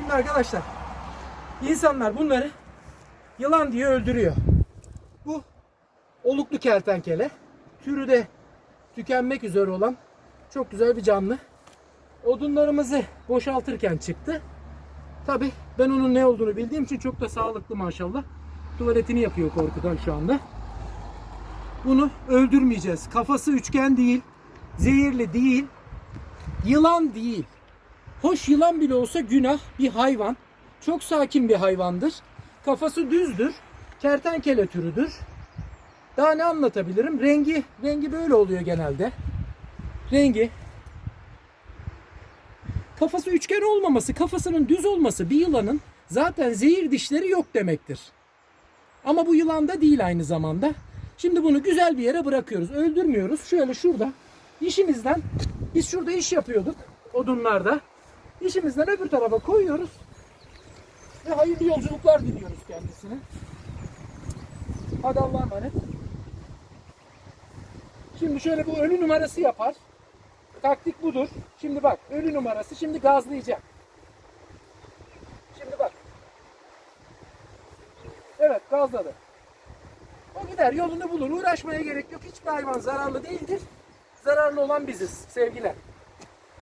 Şimdi arkadaşlar insanlar bunları yılan diye öldürüyor. Bu oluklu kertenkele. Türü de tükenmek üzere olan çok güzel bir canlı. Odunlarımızı boşaltırken çıktı. Tabi ben onun ne olduğunu bildiğim için çok da sağlıklı maşallah. Tuvaletini yapıyor korkudan şu anda. Bunu öldürmeyeceğiz. Kafası üçgen değil, zehirli değil, yılan değil. Hoş yılan bile olsa günah bir hayvan. Çok sakin bir hayvandır. Kafası düzdür. Kertenkele türüdür. Daha ne anlatabilirim? Rengi rengi böyle oluyor genelde. Rengi kafası üçgen olmaması, kafasının düz olması bir yılanın zaten zehir dişleri yok demektir. Ama bu yılan da değil aynı zamanda. Şimdi bunu güzel bir yere bırakıyoruz. Öldürmüyoruz. Şöyle şurada işimizden biz şurada iş yapıyorduk odunlarda. İşimizden öbür tarafa koyuyoruz. Ve hayırlı yolculuklar diliyoruz kendisine. Hadi Allah'a emanet. Şimdi şöyle bu ölü numarası yapar. Taktik budur. Şimdi bak ölü numarası. Şimdi gazlayacak. Şimdi bak. Evet gazladı. O gider yolunu bulur. Uğraşmaya gerek yok. Hiçbir hayvan zararlı değildir. Zararlı olan biziz sevgiler.